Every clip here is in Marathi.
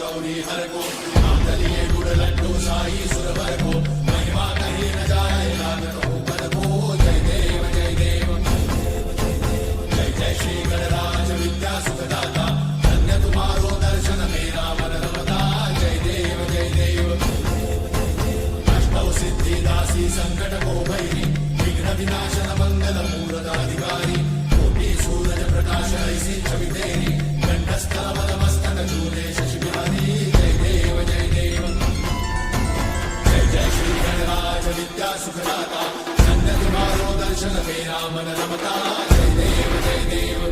గౌరీ హరకో నాందలియే గుడలట్టు సాయి సురవరకో మహిమా కహీన జాయ నాగతో పదకో జయ దేవ జయ దేవ. జయ జయ శ్రీ గణరాజ విద్యా సుఖదాత ధన్య తుమారో దర్శన మేరా మనరమదా జయ దేవ జయ దేవ. అష్టౌ సిద్ధి దాసి సంకట కో భైరి విఘ్న వినాశన మంగళ మూలదాధికారి. मन रमता जय देव जय देव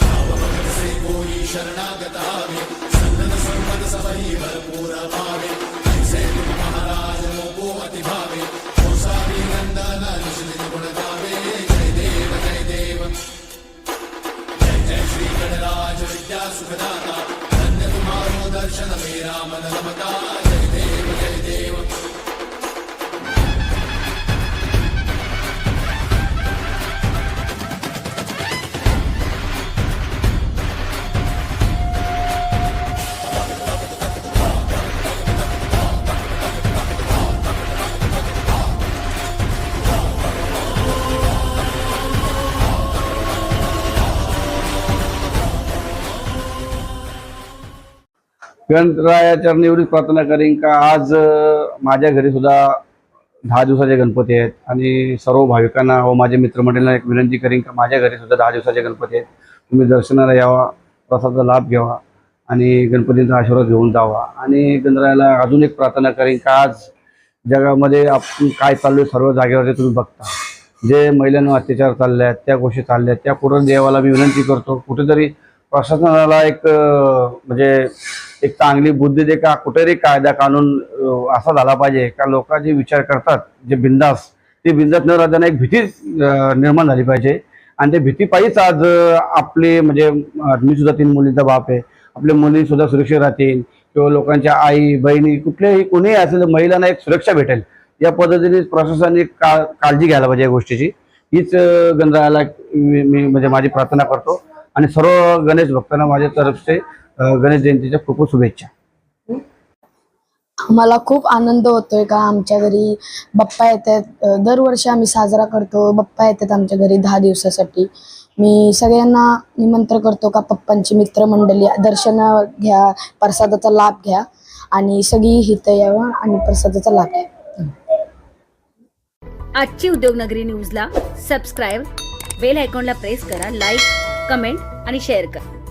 भावभक्त से कोई शरणागत आवे संतन संपद सबही भरपूर पावे ऐसे तुम महाराज मोको अति भावे होसावी नंदन निश्चित गुण गावे जय देव जय देव जय जय श्री गणराज विद्या सुखदाता धन्य तुम्हारो दर्शन मेरा मन रमता गणरायाच्या निवडीत प्रार्थना करीन का? आज माझ्या घरी सुद्धा दहा दिवसाचे गणपती आहेत आणि सर्व भाविकांना व माझ्या मित्रमंडळींना एक विनंती करीन का माझ्या घरी सुद्धा दहा दिवसाचे गणपती आहेत. तुम्ही दर्शनाला यावा प्रसादाचा लाभ घ्यावा आणि गणपतींचा आशीर्वाद घेऊन जावा. आणि गणरायाला अजून एक प्रार्थना करीन का? आज जगामध्ये आपण काय चालू सर्व जागेवरती तुम्ही बघता. जे महिलांवर अत्याचार चालले आहेत त्या गोष्टी चालल्या आहेत त्या पूर्ण देवाला मी विनंती करतो. कुठेतरी प्रशासनाला एक म्हणजे एक चांगली बुद्धी दे का कुठेतरी कायदा कानून असा झाला पाहिजे. का लोक जे विचार करतात जे बिंदास ते बिंदास न राहताना एक भीती निर्माण झाली पाहिजे. आणि त्या भीतीपायीच आज आपली आपले म्हणजे मी सुद्धा तीन मुलींचा बाप आहे. आपल्या मुली सुद्धा सुरक्षित राहतील. किंवा लोकांच्या आई बहिणी कुठल्याही कोणीही असेल महिलांना एक सुरक्षा भेटेल. या पद्धतीने प्रशासनाने का काळजी घ्यायला पाहिजे या गोष्टीची. हीच गणरायाला मी मी- म्हणजे माझी प्रार्थना करतो. आणि सर्व गणेश भक्तांना माझ्या तर्फे गणेश जयंतीच्या खूप खूप शुभेच्छा. मला खूप आनंद होतोय का आमच्या घरी बाप्पा येतात. दरवर्षी आम्ही साजरा करतो. बाप्पा येतात आमच्या घरी दहा दिवसासाठी. मी सगळ्यांना निमंत्रण करतो का पप्पांची मित्रमंडळी दर्शन घ्या प्रसादाचा लाभ घ्या आणि सगळी हित यावं आणि प्रसादाचा लाभ घ्या. आजची उद्योगनगरी न्यूजला सबस्क्राईब बेल आयकॉनला प्रेस करा लाईक कमेंट आणि शेअर करा.